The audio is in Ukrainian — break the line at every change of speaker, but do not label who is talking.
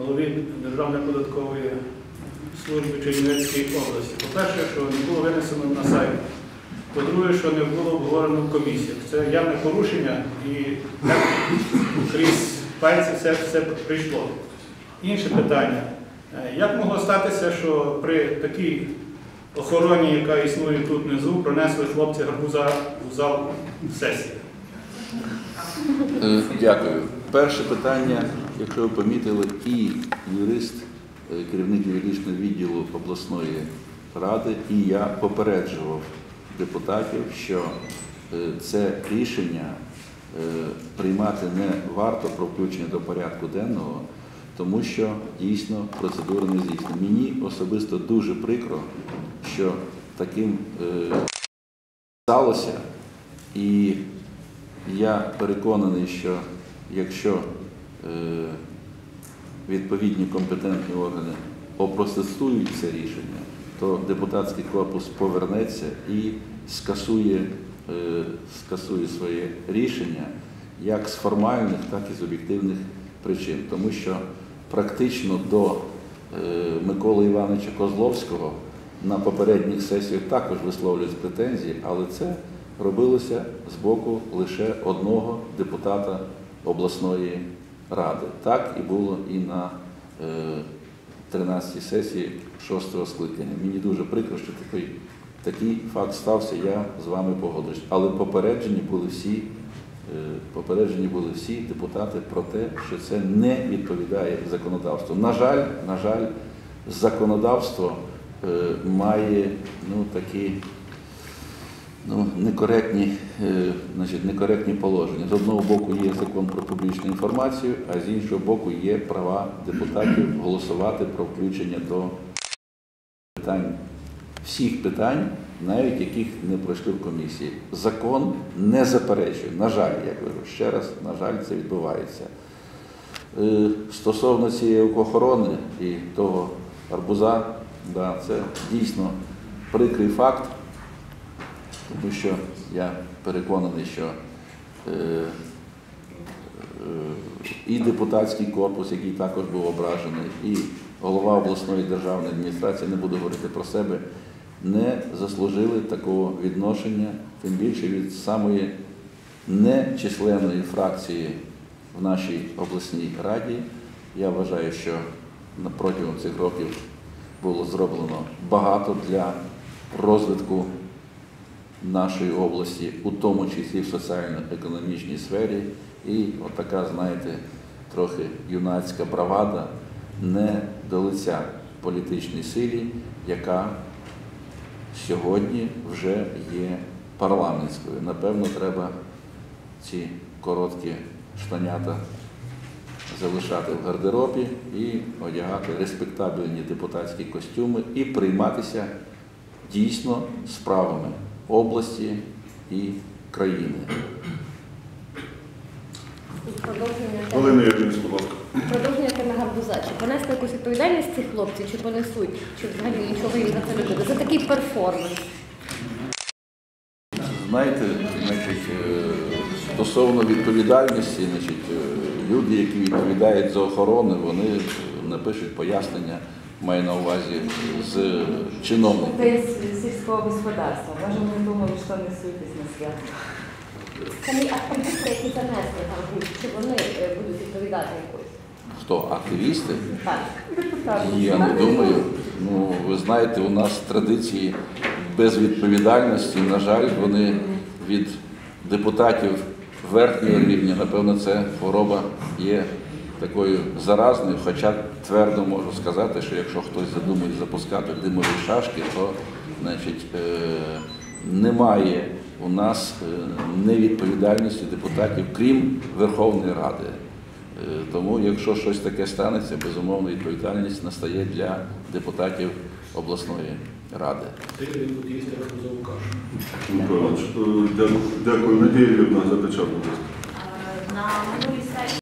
голові Державної податкової служби Чернівецької області. По-перше, що не було винесено на сайт. По-друге, що не було обговорено в комісіях. Це явне порушення і крізь пальці все, все прийшло. Інше питання. Е, Як могло статися, що при такій охороні, яка існує тут внизу, пронесли хлопці гарбуза у зал сесії?
Е, Дякую. Перше питання, якщо ви помітили, і юрист, е, керівник юридичного відділу обласної ради, і я попереджував депутатів, що е, це рішення е, приймати не варто про включення до порядку денного, тому що дійсно процедура не здійснена. Мені особисто дуже прикро, що таким сталося. І я переконаний, що якщо відповідні компетентні органи опротестують це рішення, то депутатський корпус повернеться і скасує, е, скасує своє рішення як з формальних, так і з об'єктивних причин. Тому що практично до е, Миколи Івановича Козловського на попередніх сесіях також висловлюють претензії, але це робилося з боку лише одного депутата обласної ради. Так і було і на е, 13-й сесії 6-го скликання. Мені дуже прикро, що такий, такий факт стався, я з вами погоджуюсь. Але попереджені були всі. е, Попереджені були всі депутати про те, що це не відповідає законодавству. На жаль, на жаль, законодавство е, має ну, такі ну, некоректні, е, значить, некоректні положення. З одного боку є закон про публічну інформацію, а з іншого боку є права депутатів голосувати про включення до питань, всіх питань, навіть яких не пройшли в комісії. Закон не заперечує. На жаль, я кажу ще раз, на жаль, це відбувається. Е, Стосовно цієї охорони і того арбуза, да, це дійсно прикрий факт, тому що я переконаний, що е, е, і депутатський корпус, який також був ображений, і голова обласної державної адміністрації, не буду говорити про себе, не заслужили такого відношення, тим більше від самої нечисленної фракції в нашій обласній раді. Я вважаю, що протягом цих років було зроблено багато для розвитку нашої області, у тому числі в соціально-економічній сфері. І от така, знаєте, трохи юнацька бравада не до лиця політичній силі, яка сьогодні вже є парламентською. Напевно, треба ці короткі штанята залишати в гардеробі і одягати респектабельні депутатські костюми і прийматися дійсно справами області і країни.
Продовження продовження теми гарбуза. Чи понесли якусь відповідальність ці хлопці, чи понесуть, чи взагалі нічого їм за це не буде? За такий перформанс.
Знаєте, значить, е, стосовно відповідальності, значить, е, люди, які відповідають за охорону, вони напишуть пояснення, маю на увазі з чиновником.
Сельского господарства. Даже мы думали, что несутесь на свято.
Самі активісти, які занесли гарбуз, чи вони е, будуть відповідати якось?
Хто? Активісти?
Так.
Ні, Я не думаю. Ну, ви знаєте, у нас традиції безвідповідальності, на жаль, вони від депутатів верхнього рівня, напевно, це хвороба є такою заразною, хоча твердо можу сказати, що якщо хтось задумає запускати димові шашки, то значить, е, немає у нас е, невідповідальності депутатів, крім Верховної Ради. Е, Тому, якщо щось таке станеться, безумовно, відповідальність настає для депутатів обласної ради.
Дякую. Надія Юрівна,
минулій